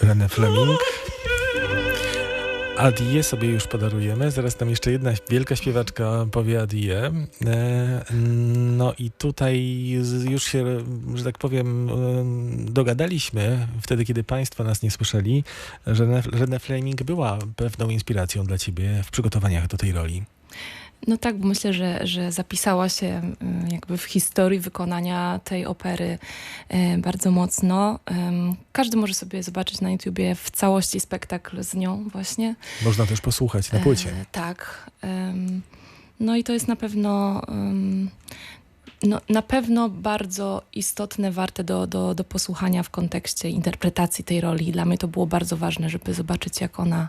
René Fleming. Adie sobie już podarujemy. Zaraz tam jeszcze jedna wielka śpiewaczka powie Adie. E, no i tutaj już się, że tak powiem, e, dogadaliśmy wtedy, kiedy Państwo nas nie słyszeli, że René Fleming była pewną inspiracją dla Ciebie w przygotowaniach do tej roli. No tak, bo myślę, że, że zapisała się jakby w historii wykonania tej opery bardzo mocno. Każdy może sobie zobaczyć na YouTubie w całości spektakl z nią właśnie. Można też posłuchać na płycie. E, tak. No i to jest na pewno no, na pewno bardzo istotne, warte do, do, do posłuchania w kontekście interpretacji tej roli. Dla mnie to było bardzo ważne, żeby zobaczyć, jak ona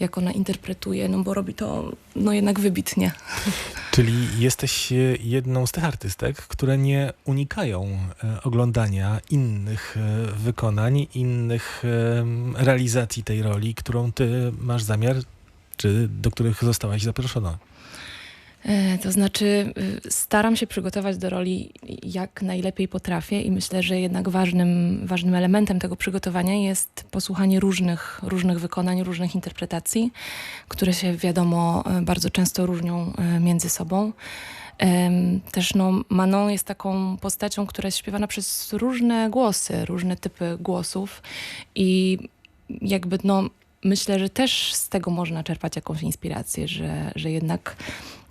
jak ona interpretuje, no bo robi to no jednak wybitnie. Czyli jesteś jedną z tych artystek, które nie unikają e, oglądania innych e, wykonań, innych e, realizacji tej roli, którą ty masz zamiar, czy do których zostałaś zaproszona. E, to znaczy, y, staram się przygotować do roli jak najlepiej potrafię i myślę, że jednak ważnym, ważnym elementem tego przygotowania jest posłuchanie różnych, różnych wykonań, różnych interpretacji, które się wiadomo e, bardzo często różnią e, między sobą. Też no, Manon jest taką postacią, która jest śpiewana przez różne głosy, różne typy głosów i jakby no, myślę, że też z tego można czerpać jakąś inspirację, że, że jednak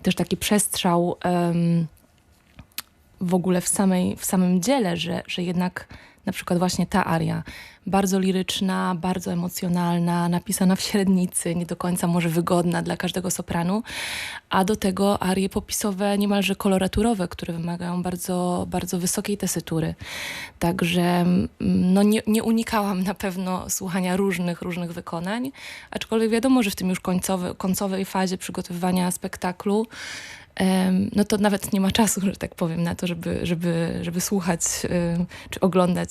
też taki przestrzał w ogóle w, samej, w samym dziele, że, że jednak na przykład właśnie ta aria, bardzo liryczna, bardzo emocjonalna, napisana w średnicy, nie do końca może wygodna dla każdego sopranu, a do tego arie popisowe, niemalże koloraturowe, które wymagają bardzo, bardzo wysokiej tesytury. Także mm, no nie, nie unikałam na pewno słuchania różnych, różnych wykonań, aczkolwiek wiadomo, że w tym już końcowy, końcowej fazie przygotowywania spektaklu no to nawet nie ma czasu, że tak powiem, na to, żeby, żeby, żeby słuchać czy oglądać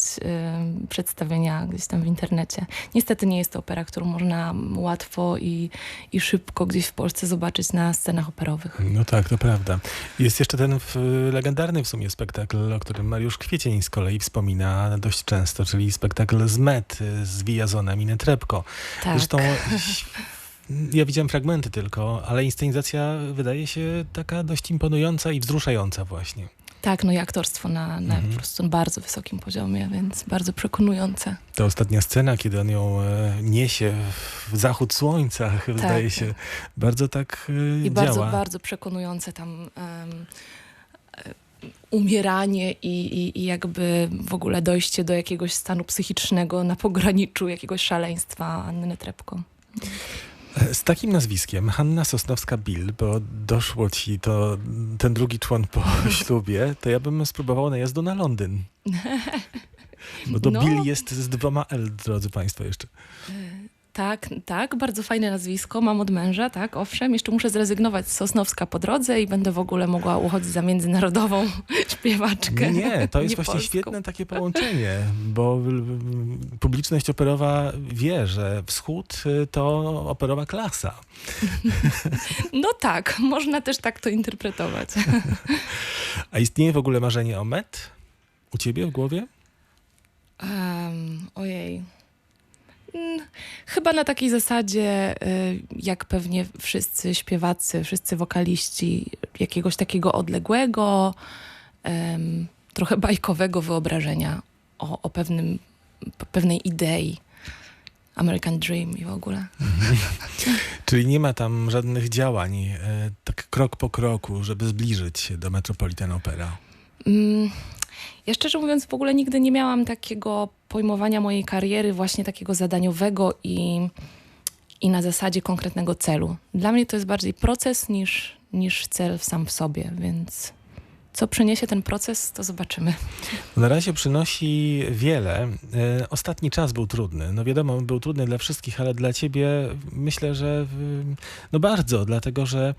przedstawienia gdzieś tam w internecie. Niestety nie jest to opera, którą można łatwo i, i szybko gdzieś w Polsce zobaczyć na scenach operowych. No tak, to prawda. Jest jeszcze ten legendarny w sumie spektakl, o którym Mariusz Kwiecień z kolei wspomina dość często, czyli spektakl z Met, z Wijazonem i Netrepko. Tak. Zresztą Ja widziałem fragmenty tylko, ale inscenizacja wydaje się taka dość imponująca i wzruszająca właśnie. Tak, no i aktorstwo na, na mhm. po prostu bardzo wysokim poziomie, więc bardzo przekonujące. Ta ostatnia scena, kiedy on ją e, niesie w zachód słońca, tak, wydaje się bardzo tak e, I działa. bardzo, bardzo przekonujące tam um, umieranie i, i, i, jakby w ogóle dojście do jakiegoś stanu psychicznego na pograniczu jakiegoś szaleństwa Anny Trepko. Z takim nazwiskiem, Hanna Sosnowska-Bill, bo doszło ci to ten drugi człon po ślubie, to ja bym spróbował najazdu na Londyn. Bo to no. Bill jest z dwoma L, drodzy Państwo, jeszcze. Tak, tak, bardzo fajne nazwisko, mam od męża, tak, owszem. Jeszcze muszę zrezygnować z Sosnowska po drodze i będę w ogóle mogła uchodzić za międzynarodową śpiewaczkę. Nie, to jest właśnie polską. świetne takie połączenie, bo publiczność operowa wie, że wschód y, to operowa klasa. No tak, można też tak to interpretować. A istnieje w ogóle marzenie o Met u ciebie w głowie? Um, ojej. Mm, chyba na takiej zasadzie, y, jak pewnie wszyscy śpiewacy, wszyscy wokaliści, jakiegoś takiego odległego, trochę bajkowego wyobrażenia o, o pewnym, pewnej idei. American Dream i w ogóle. Czyli nie ma tam żadnych działań, e, tak krok po kroku, żeby zbliżyć się do Metropolitan Opera? Mm, ja szczerze mówiąc w ogóle nigdy nie miałam takiego pojmowania mojej kariery właśnie takiego zadaniowego i, i na zasadzie konkretnego celu. Dla mnie to jest bardziej proces niż, niż cel sam w sobie, więc co przyniesie ten proces, to zobaczymy. Na razie przynosi wiele. E, ostatni czas był trudny. No wiadomo, był trudny dla wszystkich, ale dla ciebie myślę, że no bardzo, dlatego że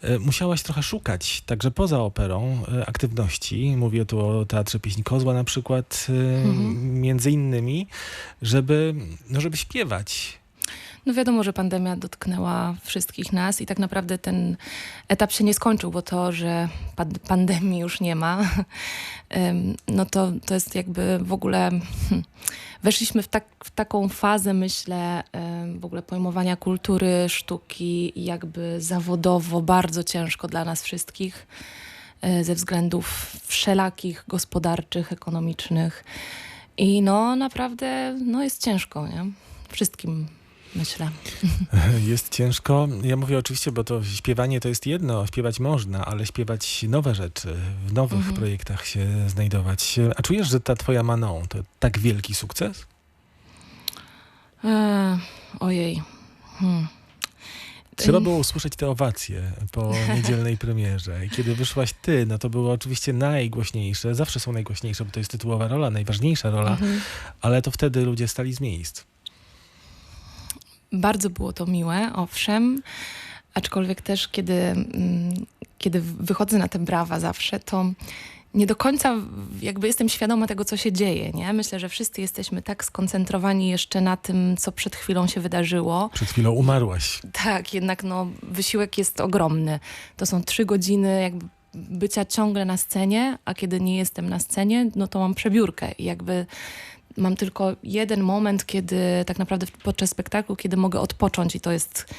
e, musiałaś trochę szukać, także poza operą, e, aktywności. Mówię tu o Teatrze Pieśni Kozła na przykład, mhm. między innymi, żeby, no żeby śpiewać No wiadomo, że pandemia dotknęła wszystkich nas i tak naprawdę ten etap się nie skończył, bo to, że pand- pandemii już nie ma, no to, to jest jakby w ogóle... hmm, Weszliśmy w, tak, w taką fazę, myślę, w ogóle pojmowania kultury, sztuki jakby zawodowo bardzo ciężko dla nas wszystkich e, ze względów wszelakich, gospodarczych, ekonomicznych. I no naprawdę no jest ciężko, nie? Wszystkim myślę. Jest ciężko. Ja mówię oczywiście, bo to śpiewanie to jest jedno, śpiewać można, ale śpiewać nowe rzeczy, w nowych Mhm. projektach się znajdować. A czujesz, że ta twoja Manon to tak wielki sukces? E, ojej. Hmm. Trzeba było usłyszeć te owacje po niedzielnej premierze. I kiedy wyszłaś ty, no to było oczywiście najgłośniejsze. Zawsze są najgłośniejsze, bo to jest tytułowa rola, najważniejsza rola, mhm. ale to wtedy ludzie stali z miejsc. Bardzo było to miłe, owszem. Aczkolwiek też, kiedy, mm, kiedy wychodzę na te brawa zawsze, to nie do końca jakby jestem świadoma tego, co się dzieje. Nie? Myślę, że wszyscy jesteśmy tak skoncentrowani jeszcze na tym, co przed chwilą się wydarzyło. Przed chwilą umarłaś. Tak, jednak no, wysiłek jest ogromny. To są trzy godziny jakby bycia ciągle na scenie, a kiedy nie jestem na scenie, no to mam przebiórkę i jakby mam tylko jeden moment, kiedy tak naprawdę podczas spektaklu, kiedy mogę odpocząć i to jest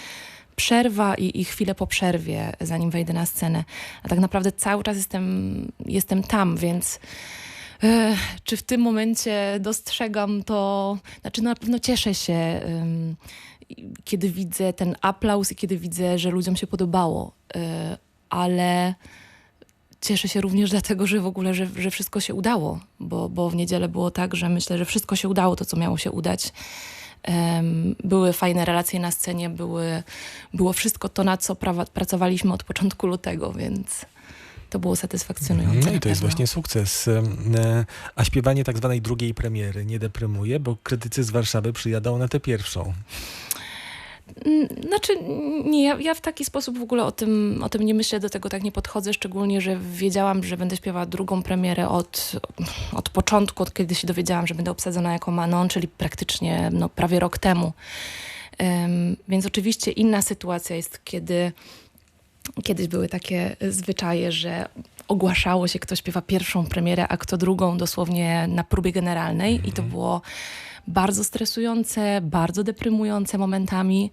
przerwa i, i chwilę po przerwie, zanim wejdę na scenę. A tak naprawdę cały czas jestem, jestem tam, więc e, czy w tym momencie dostrzegam to, znaczy na pewno cieszę się, kiedy widzę ten aplauz i kiedy widzę, że ludziom się podobało, e, ale cieszę się również dlatego, że w ogóle, że, że wszystko się udało, bo, bo w niedzielę było tak, że myślę, że wszystko się udało, to co miało się udać. Em, były fajne relacje na scenie, były, było wszystko to, na co prawa, pracowaliśmy od początku lutego, więc to było satysfakcjonujące. No i to jest właśnie sukces. E, A śpiewanie tak zwanej drugiej premiery nie deprymuje, bo krytycy z Warszawy przyjadą na tę pierwszą. Mm, Znaczy, nie, ja, ja w taki sposób w ogóle o tym, o tym nie myślę, do tego tak nie podchodzę, szczególnie, że wiedziałam, że będę śpiewała drugą premierę od, od początku, od kiedy się dowiedziałam, że będę obsadzona jako Manon, czyli praktycznie no, prawie rok temu. Em, więc oczywiście inna sytuacja jest, kiedy kiedyś były takie zwyczaje, że ogłaszało się, kto śpiewa pierwszą premierę, a kto drugą dosłownie na próbie generalnej i to było bardzo stresujące, bardzo deprymujące momentami.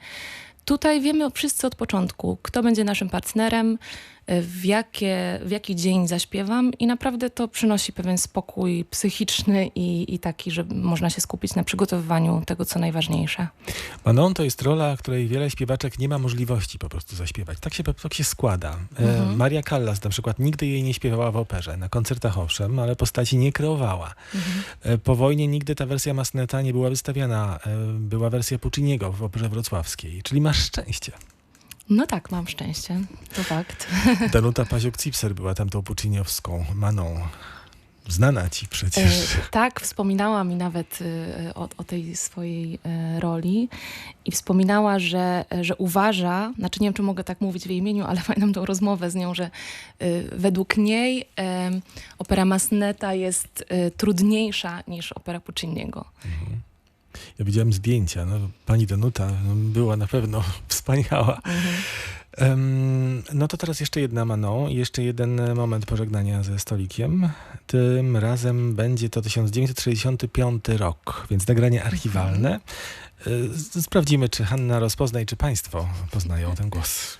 Tutaj wiemy wszyscy od początku, kto będzie naszym partnerem, w, jakie, w jaki dzień zaśpiewam i naprawdę to przynosi pewien spokój psychiczny i, i taki, że można się skupić na przygotowywaniu tego, co najważniejsze. Manon to jest rola, której wiele śpiewaczek nie ma możliwości po prostu zaśpiewać. Tak się, tak się składa. E, Mhm. Maria Callas na przykład nigdy jej nie śpiewała w operze. Na koncertach owszem, ale postaci nie kreowała. E, Po wojnie nigdy ta wersja Masneta nie była wystawiana. E, Była wersja Pucciniego w Operze Wrocławskiej. Czyli masz szczęście. No tak, mam szczęście, to fakt. Danuta Paziuk-Cipser była tam tą pucciniowską Maną. Znana ci przecież. E, tak, wspominała mi nawet e, o, o tej swojej e, roli i wspominała, że, że uważa, znaczy nie wiem, czy mogę tak mówić w jej imieniu, ale pamiętam tą rozmowę z nią, że e, według niej e, opera Masneta jest e, trudniejsza niż opera Pucciniego. Ja widziałem zdjęcia. No, pani Danuta no, była na pewno wspaniała. Mhm. Em, no to teraz jeszcze jedna Manon i jeszcze jeden moment pożegnania ze stolikiem. Tym razem będzie to 1965 rok, więc nagranie archiwalne. Y, z- Sprawdzimy, czy Hanna rozpozna i czy Państwo poznają ten głos.